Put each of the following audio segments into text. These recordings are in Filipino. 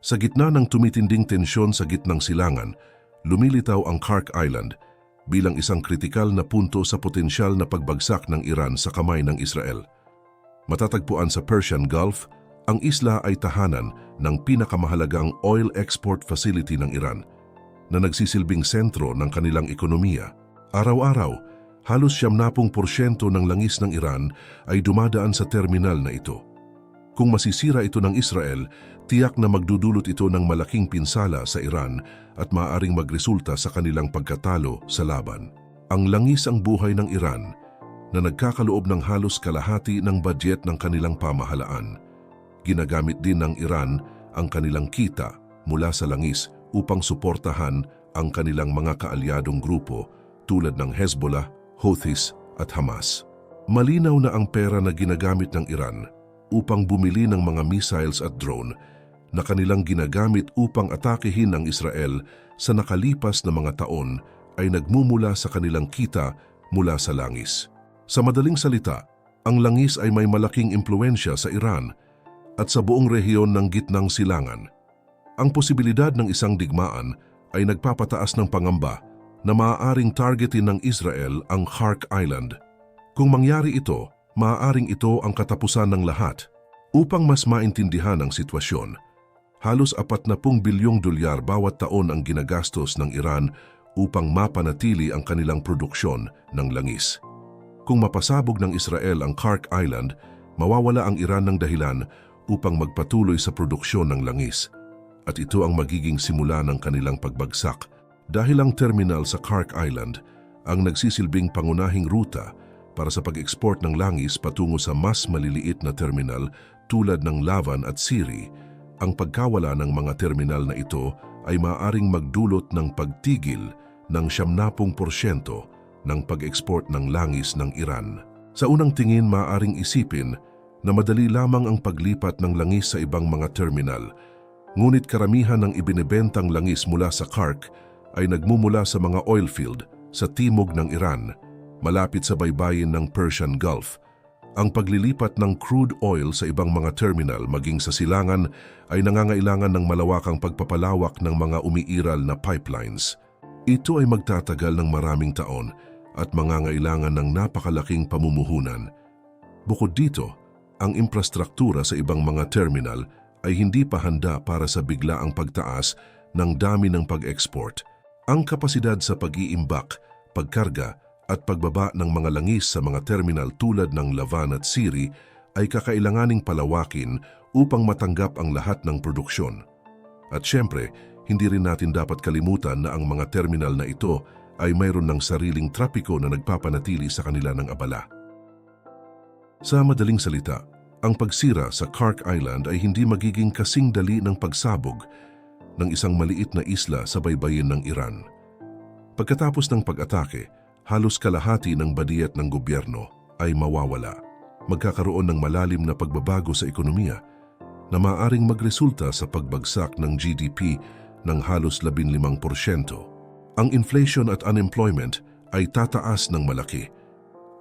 Sa gitna ng tumitinding tensyon sa gitnang silangan, lumilitaw ang Kark Island bilang isang kritikal na punto sa potensyal na pagbagsak ng Iran sa kamay ng Israel. Matatagpuan sa Persian Gulf, ang isla ay tahanan ng pinakamahalagang oil export facility ng Iran na nagsisilbing sentro ng kanilang ekonomiya. Araw-araw, halos 70% ng langis ng Iran ay dumadaan sa terminal na ito. Kung masisira ito ng Israel, tiyak na magdudulot ito ng malaking pinsala sa Iran at maaaring magresulta sa kanilang pagkatalo sa laban. Ang langis ang buhay ng Iran na nagkakaloob ng halos kalahati ng budget ng kanilang pamahalaan. Ginagamit din ng Iran ang kanilang kita mula sa langis upang suportahan ang kanilang mga kaalyadong grupo tulad ng Hezbollah, Houthis at Hamas. Malinaw na ang pera na ginagamit ng Iran upang bumili ng mga missiles at drone na kanilang ginagamit upang atakehin ang Israel sa nakalipas na mga taon ay nagmumula sa kanilang kita mula sa langis. Sa madaling salita, ang langis ay may malaking impluensya sa Iran at sa buong rehiyon ng gitnang silangan. Ang posibilidad ng isang digmaan ay nagpapataas ng pangamba na maaaring targetin ng Israel ang Hark Island. Kung mangyari ito, maaaring ito ang katapusan ng lahat. Upang mas maintindihan ang sitwasyon, halos 40 bilyong dolyar bawat taon ang ginagastos ng Iran upang mapanatili ang kanilang produksyon ng langis. Kung mapasabog ng Israel ang Kark Island, mawawala ang Iran ng dahilan upang magpatuloy sa produksyon ng langis. At ito ang magiging simula ng kanilang pagbagsak dahil ang terminal sa Kark Island ang nagsisilbing pangunahing ruta para sa pag-export ng langis patungo sa mas maliliit na terminal tulad ng Lavan at Siri, ang pagkawala ng mga terminal na ito ay maaring magdulot ng pagtigil ng 70% ng pag-export ng langis ng Iran. Sa unang tingin maaring isipin na madali lamang ang paglipat ng langis sa ibang mga terminal, ngunit karamihan ng ibinebentang langis mula sa Kark ay nagmumula sa mga oil field sa timog ng Iran, malapit sa baybayin ng Persian Gulf, ang paglilipat ng crude oil sa ibang mga terminal maging sa silangan ay nangangailangan ng malawakang pagpapalawak ng mga umiiral na pipelines. Ito ay magtatagal ng maraming taon at mangangailangan ng napakalaking pamumuhunan. Bukod dito, ang infrastruktura sa ibang mga terminal ay hindi pa handa para sa biglaang pagtaas ng dami ng pag-export. Ang kapasidad sa pag-iimbak, pagkarga at pagbaba ng mga langis sa mga terminal tulad ng Lavan at Siri ay kakailanganing palawakin upang matanggap ang lahat ng produksyon. At syempre, hindi rin natin dapat kalimutan na ang mga terminal na ito ay mayroon ng sariling trapiko na nagpapanatili sa kanila ng abala. Sa madaling salita, ang pagsira sa Kark Island ay hindi magiging kasing dali ng pagsabog ng isang maliit na isla sa baybayin ng Iran. Pagkatapos ng pag-atake, halos kalahati ng badiyat ng gobyerno ay mawawala. Magkakaroon ng malalim na pagbabago sa ekonomiya na maaring magresulta sa pagbagsak ng GDP ng halos 15%. Ang inflation at unemployment ay tataas ng malaki.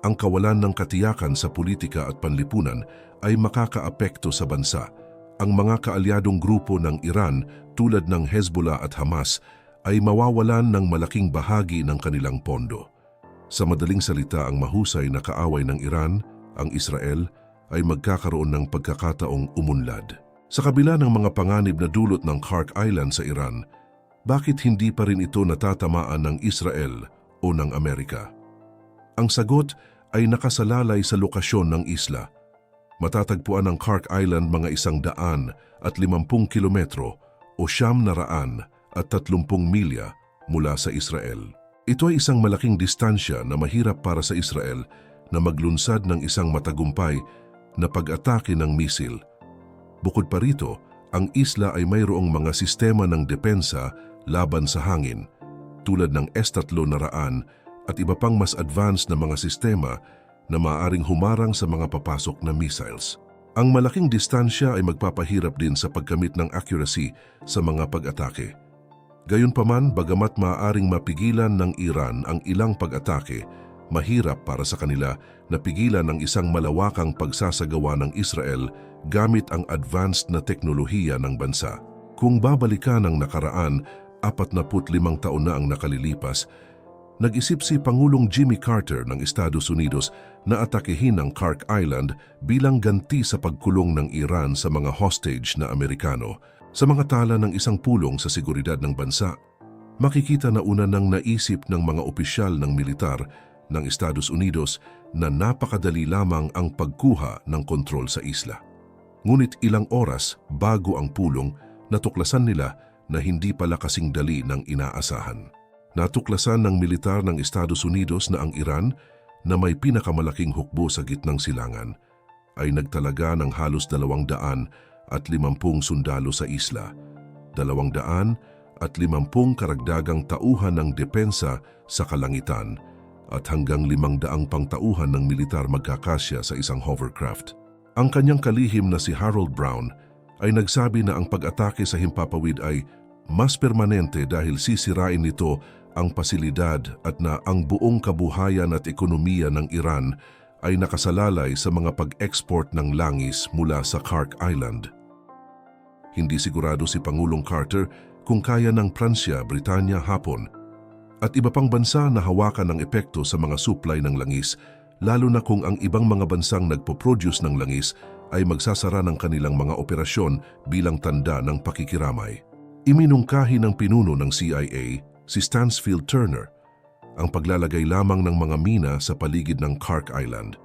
Ang kawalan ng katiyakan sa politika at panlipunan ay makakaapekto sa bansa. Ang mga kaalyadong grupo ng Iran tulad ng Hezbollah at Hamas ay mawawalan ng malaking bahagi ng kanilang pondo. Sa madaling salita, ang mahusay na kaaway ng Iran, ang Israel, ay magkakaroon ng pagkakataong umunlad. Sa kabila ng mga panganib na dulot ng Kark Island sa Iran, bakit hindi pa rin ito natatamaan ng Israel o ng Amerika? Ang sagot ay nakasalalay sa lokasyon ng isla. Matatagpuan ang Kark Island mga isang daan at limampung kilometro o siyam na raan at tatlumpung milya mula sa Israel. Ito ay isang malaking distansya na mahirap para sa Israel na maglunsad ng isang matagumpay na pag-atake ng misil. Bukod pa rito, ang isla ay mayroong mga sistema ng depensa laban sa hangin, tulad ng S-3 na raan at iba pang mas advanced na mga sistema na maaaring humarang sa mga papasok na missiles. Ang malaking distansya ay magpapahirap din sa pagkamit ng accuracy sa mga pag-atake. Gayunpaman, bagamat maaaring mapigilan ng Iran ang ilang pag-atake, mahirap para sa kanila na pigilan ang isang malawakang pagsasagawa ng Israel gamit ang advanced na teknolohiya ng bansa. Kung babalikan ang nakaraan, 45 taon na ang nakalilipas, nag-isip si Pangulong Jimmy Carter ng Estados Unidos na atakehin ang Clark Island bilang ganti sa pagkulong ng Iran sa mga hostage na Amerikano sa mga tala ng isang pulong sa seguridad ng bansa. Makikita na una nang naisip ng mga opisyal ng militar ng Estados Unidos na napakadali lamang ang pagkuha ng kontrol sa isla. Ngunit ilang oras bago ang pulong, natuklasan nila na hindi pala kasing dali ng inaasahan. Natuklasan ng militar ng Estados Unidos na ang Iran, na may pinakamalaking hukbo sa gitnang silangan, ay nagtalaga ng halos dalawang daan at limampung sundalo sa isla, dalawang daan at limampung karagdagang tauhan ng depensa sa kalangitan at hanggang limang daang pangtauhan ng militar magkakasya sa isang hovercraft. Ang kanyang kalihim na si Harold Brown ay nagsabi na ang pag-atake sa himpapawid ay mas permanente dahil sisirain nito ang pasilidad at na ang buong kabuhayan at ekonomiya ng Iran ay nakasalalay sa mga pag-export ng langis mula sa Clark Island. Hindi sigurado si Pangulong Carter kung kaya ng Pransya, Britanya, Hapon at iba pang bansa na hawakan ng epekto sa mga supply ng langis lalo na kung ang ibang mga bansang nagpo-produce ng langis ay magsasara ng kanilang mga operasyon bilang tanda ng pakikiramay. Iminungkahi ng pinuno ng CIA, si Stansfield Turner, ang paglalagay lamang ng mga mina sa paligid ng Clark Island.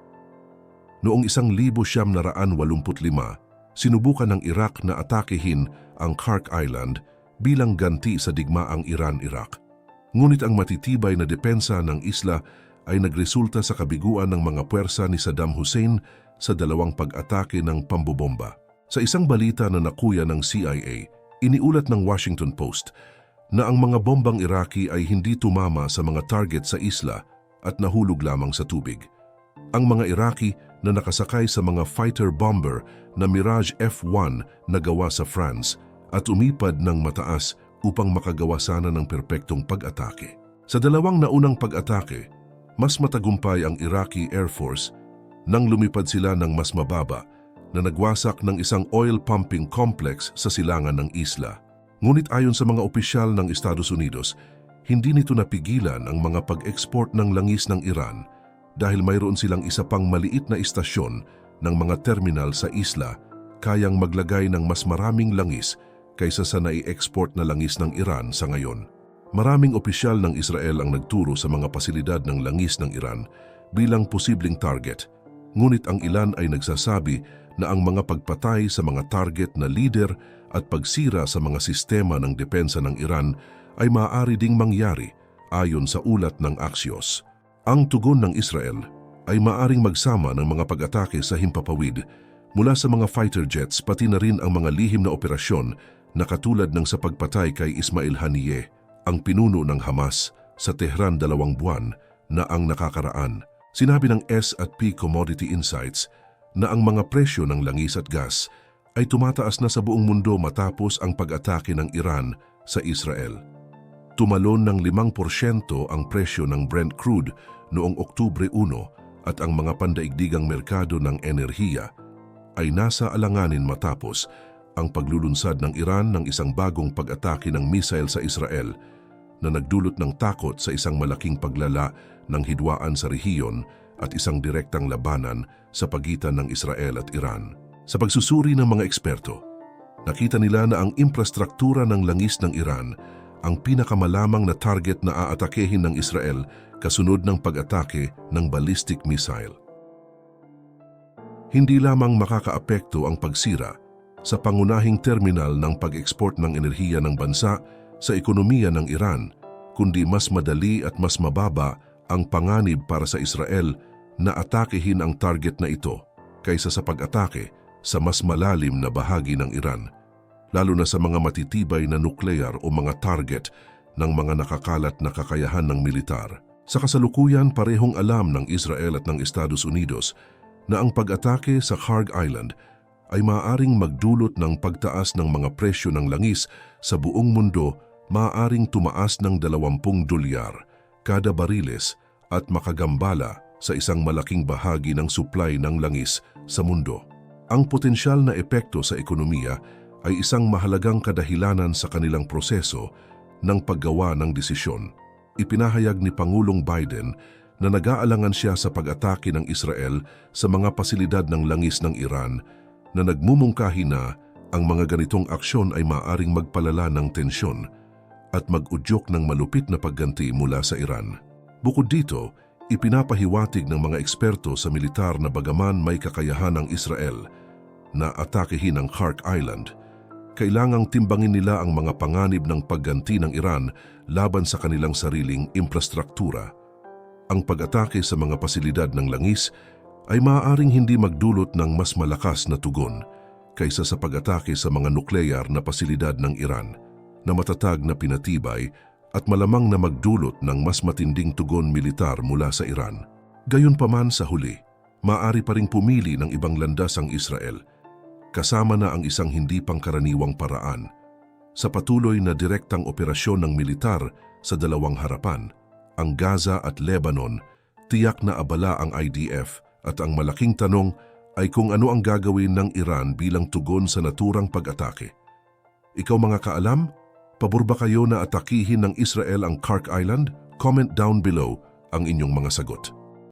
Noong 1985, sinubukan ng Iraq na atakehin ang Clark Island bilang ganti sa digmaang Iran-Iraq. Ngunit ang matitibay na depensa ng isla ay nagresulta sa kabiguan ng mga puwersa ni Saddam Hussein sa dalawang pag-atake ng pambobomba. Sa isang balita na nakuya ng CIA, iniulat ng Washington Post na ang mga bombang Iraqi ay hindi tumama sa mga target sa isla at nahulog lamang sa tubig. Ang mga Iraqi na nakasakay sa mga fighter bomber na Mirage F-1 na gawa sa France at umipad ng mataas upang makagawa sana ng perpektong pag-atake. Sa dalawang naunang pag-atake, mas matagumpay ang Iraqi Air Force nang lumipad sila ng mas mababa na nagwasak ng isang oil pumping complex sa silangan ng isla. Ngunit ayon sa mga opisyal ng Estados Unidos, hindi nito napigilan ang mga pag-export ng langis ng Iran dahil mayroon silang isa pang maliit na istasyon ng mga terminal sa isla kayang maglagay ng mas maraming langis kaysa sa nai-export na langis ng Iran sa ngayon. Maraming opisyal ng Israel ang nagturo sa mga pasilidad ng langis ng Iran bilang posibleng target, ngunit ang ilan ay nagsasabi na ang mga pagpatay sa mga target na leader at pagsira sa mga sistema ng depensa ng Iran ay maaari ding mangyari ayon sa ulat ng Axios. Ang tugon ng Israel ay maaring magsama ng mga pag-atake sa himpapawid mula sa mga fighter jets pati na rin ang mga lihim na operasyon na katulad ng sa pagpatay kay Ismail Haniyeh, ang pinuno ng Hamas sa Tehran dalawang buwan na ang nakakaraan. Sinabi ng S&P Commodity Insights na ang mga presyo ng langis at gas ay tumataas na sa buong mundo matapos ang pag-atake ng Iran sa Israel. Tumalon ng 5% ang presyo ng Brent crude noong Oktubre 1 at ang mga pandaigdigang merkado ng enerhiya ay nasa alanganin matapos ang paglulunsad ng Iran ng isang bagong pag-atake ng missile sa Israel na nagdulot ng takot sa isang malaking paglala ng hidwaan sa rehiyon at isang direktang labanan sa pagitan ng Israel at Iran. Sa pagsusuri ng mga eksperto, nakita nila na ang infrastruktura ng langis ng Iran ang pinakamalamang na target na aatakehin ng Israel kasunod ng pag-atake ng ballistic missile. Hindi lamang makakaapekto ang pagsira sa pangunahing terminal ng pag-export ng enerhiya ng bansa sa ekonomiya ng Iran, kundi mas madali at mas mababa ang panganib para sa Israel na atakehin ang target na ito kaysa sa pag-atake sa mas malalim na bahagi ng Iran, lalo na sa mga matitibay na nuklear o mga target ng mga nakakalat na kakayahan ng militar. Sa kasalukuyan, parehong alam ng Israel at ng Estados Unidos na ang pag-atake sa Kharg Island ay maaaring magdulot ng pagtaas ng mga presyo ng langis sa buong mundo maaaring tumaas ng 20 dolyar kada bariles at makagambala sa isang malaking bahagi ng supply ng langis sa mundo. Ang potensyal na epekto sa ekonomiya ay isang mahalagang kadahilanan sa kanilang proseso ng paggawa ng desisyon. Ipinahayag ni Pangulong Biden na nag-aalangan siya sa pag-atake ng Israel sa mga pasilidad ng langis ng Iran na nagmumungkahi na ang mga ganitong aksyon ay maaring magpalala ng tensyon at mag-udyok ng malupit na pagganti mula sa Iran. Bukod dito, ipinapahiwatig ng mga eksperto sa militar na bagaman may kakayahan ng Israel na atakehin ang Khark Island, kailangang timbangin nila ang mga panganib ng pagganti ng Iran laban sa kanilang sariling infrastruktura. Ang pag-atake sa mga pasilidad ng langis ay maaaring hindi magdulot ng mas malakas na tugon kaysa sa pag-atake sa mga nukleyar na pasilidad ng Iran na matatag na pinatibay at malamang na magdulot ng mas matinding tugon militar mula sa Iran. Gayunpaman sa huli, maaari pa ring pumili ng ibang landas ang Israel kasama na ang isang hindi pangkaraniwang paraan sa patuloy na direktang operasyon ng militar sa dalawang harapan, ang Gaza at Lebanon, tiyak na abala ang IDF at ang malaking tanong ay kung ano ang gagawin ng Iran bilang tugon sa naturang pag-atake. Ikaw mga kaalam, pabor ba kayo na atakihin ng Israel ang Khark Island? Comment down below ang inyong mga sagot.